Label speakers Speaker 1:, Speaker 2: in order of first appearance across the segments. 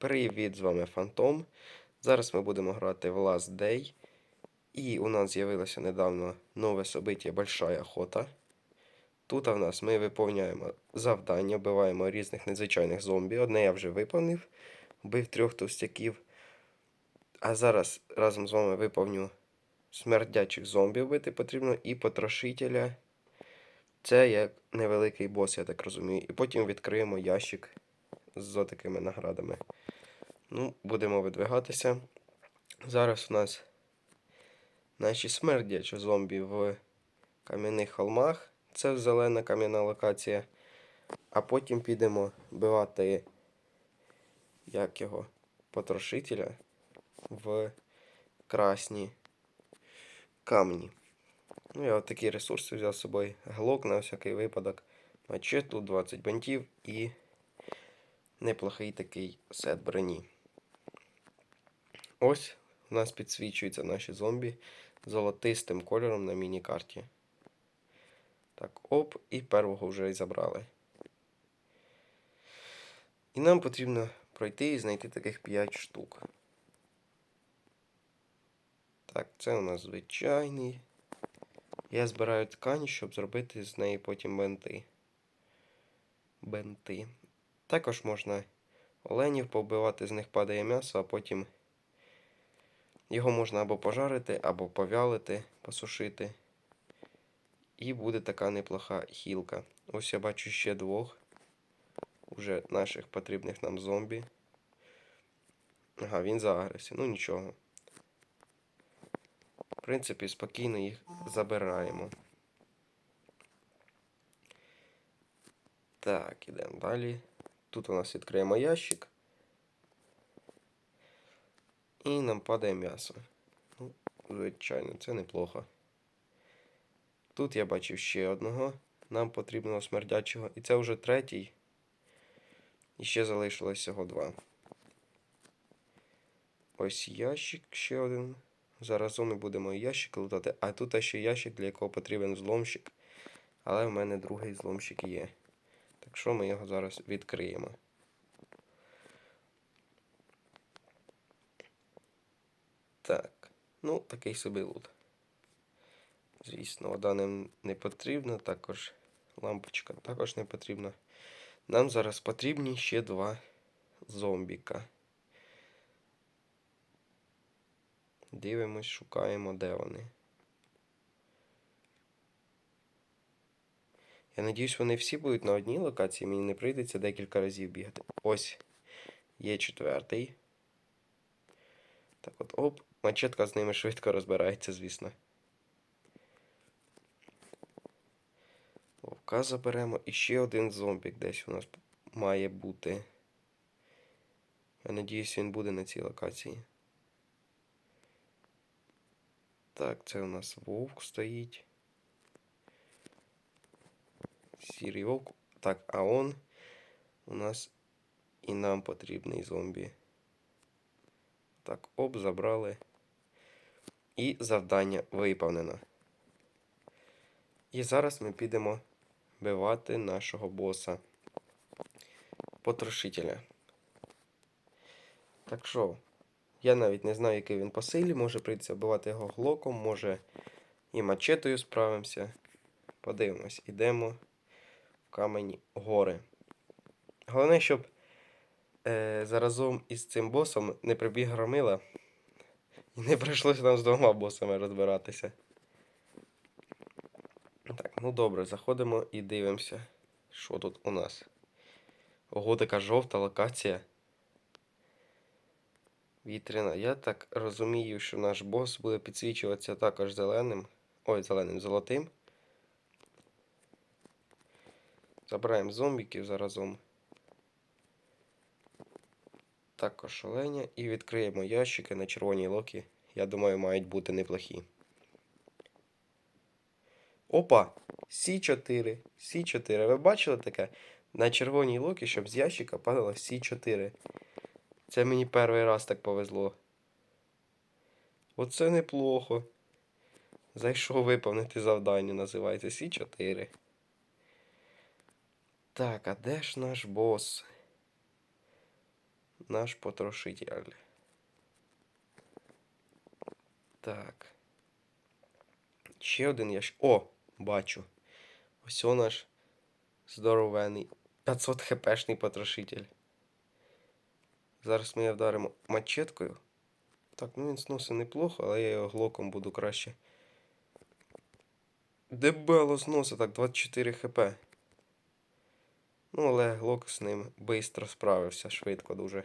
Speaker 1: Привіт, з вами Фантом. Зараз ми будемо грати в Last Day. І у нас з'явилося недавно нове собиття Большая Охота. Тут в нас ми виповняємо завдання, вбиваємо різних незвичайних зомбі. Одне я вже виповнив, вбив трьох товстяків. А зараз разом з вами виповню смердячих зомбі вбити потрібно і потрошителя. Це як невеликий бос, я так розумію. І потім відкриємо ящик з такими наградами. Ну, будемо видвигатися. Зараз у нас наші смердячі зомбі в кам'яних холмах. Це зелена кам'яна локація. А потім підемо вбивати як його, потрошителя в красні камні. Ну, я от такі ресурси взяв з собою. Глок на всякий випадок. Мачету, 20 бантів і неплохий такий сет броні. Ось у нас підсвічуються наші зомбі золотистим кольором на міні-карті. Так, оп, і первого вже забрали. І нам потрібно пройти і знайти таких 5 штук. Так, це у нас звичайний. Я збираю ткань, щоб зробити з неї потім бенти. Бенти. Також можна оленів повбивати, з них падає м'ясо, а потім його можна або пожарити, або повялити, посушити. І буде така неплоха хілка. Ось я бачу ще двох уже наших потрібних нам зомбі. Ага, він заагрився. Ну нічого. В принципі, спокійно їх забираємо. Так, ідемо далі. Тут у нас відкриємо ящик. І нам падає м'ясо. Ну, звичайно, це неплохо. Тут я бачив ще одного. Нам потрібного смердячого. І це вже третій. І ще залишилось всього два. Ось ящик ще один. Заразом ми будемо ящик лутати. А тут ще ящик, для якого потрібен зломщик. Але в мене другий зломщик є. Так що ми його зараз відкриємо. Так, ну, такий собі лут. Звісно, вода нам не потрібна, також лампочка також не потрібна. Нам зараз потрібні ще два зомбіка. Дивимось, шукаємо, де вони. Я надіюсь, вони всі будуть на одній локації, мені не прийдеться декілька разів бігати. Ось є четвертий. Так от, оп, мачетка з ними швидко розбирається, звісно. Вовка заберемо. І ще один зомбік десь у нас має бути. Я надіюсь, він буде на цій локації. Так, це у нас вовк стоїть. Сірий. Так, а он у нас і нам потрібний зомбі. Так, оп, забрали. І завдання виповнено. І зараз ми підемо вбивати нашого боса. Потрошителя. Так що, я навіть не знаю, який він по силі. Може прийдеться вбивати його глоком, може і мачетою справимося. Подивимось, ідемо камені гори. Головне, щоб е, заразом із цим босом не прибіг громила. І не прийшлося нам з двома босами розбиратися. Так, ну добре, заходимо і дивимося, що тут у нас. Ого, така жовта локація. Вітряна. Я так розумію, що наш бос буде підсвічуватися також зеленим. Ой, зеленим золотим. Забираємо зомбіків заразом. Також оленя. І відкриємо ящики на червоній локі. Я думаю, мають бути неплохі. Опа! Сі4. Сі4. Ви бачили таке? На червоній локі, щоб з ящика падало Сі4. Це мені перший раз так повезло. Оце неплохо. Зайшов виповнити завдання, називається Сі4. Так, а де ж наш бос? наш потрошитель. Так. Ще один ящик. О, бачу. Ось о наш здоровений 500 хпшний потрошитель. Зараз ми його вдаримо мачеткою. Так, ну він сносить неплохо, але я його глоком буду краще. Дебело зносить так, 24 хп. Ну, але глок з ним швидко справився, швидко дуже.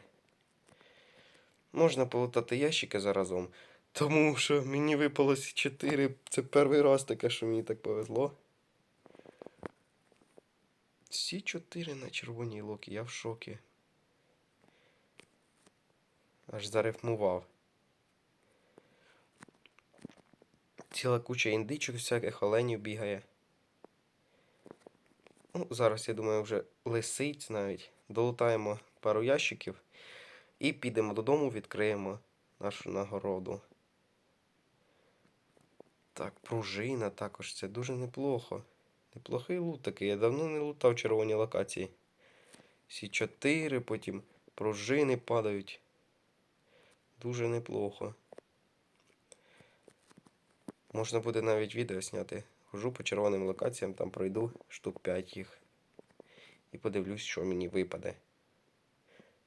Speaker 1: Можна полутати ящики заразом. Тому що мені випало 4. Це перший раз таке, що мені так повезло. Всі 4 на червоній локі, я в шокі. Аж зарифмував. Ціла куча індичок всяких оленів бігає. Ну, зараз, я думаю, вже лисиць навіть. Долутаємо пару ящиків і підемо додому, відкриємо нашу нагороду. Так, пружина також, це дуже неплохо. Неплохий лут такий. Я давно не лутав червоні локації. Всі 4, потім пружини падають. Дуже неплохо. Можна буде навіть відео зняти. Хожу по червоним локаціям, там пройду штук 5 їх. І подивлюсь, що мені випаде.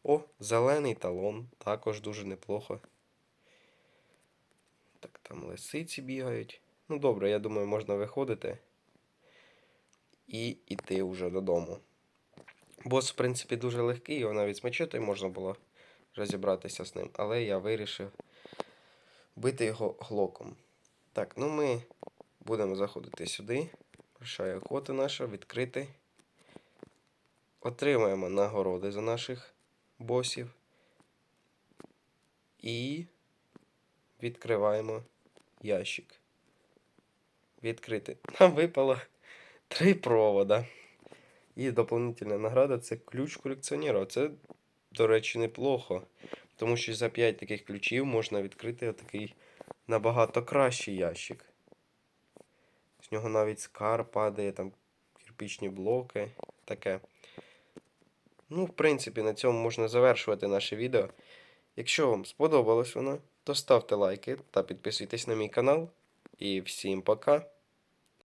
Speaker 1: О, зелений талон. Також дуже неплохо. Так, там лисиці бігають. Ну добре, я думаю, можна виходити і йти вже додому. Бос, в принципі, дуже легкий, його навіть з мечетою можна було розібратися з ним, але я вирішив бити його глоком. Так, ну ми будемо заходити сюди. Прощає охота наша, відкрити. Отримаємо нагороди за наших босів. І відкриваємо ящик. Відкрити. Нам випало три провода. І доповнительна награда це ключ колекціонера. Це, до речі, неплохо. Тому що за 5 таких ключів можна відкрити такий набагато кращий ящик. З нього навіть скар падає, там кирпічні блоки. Таке. Ну, в принципі, на цьому можна завершувати наше відео. Якщо вам сподобалось воно, то ставте лайки та підписуйтесь на мій канал. І всім пока!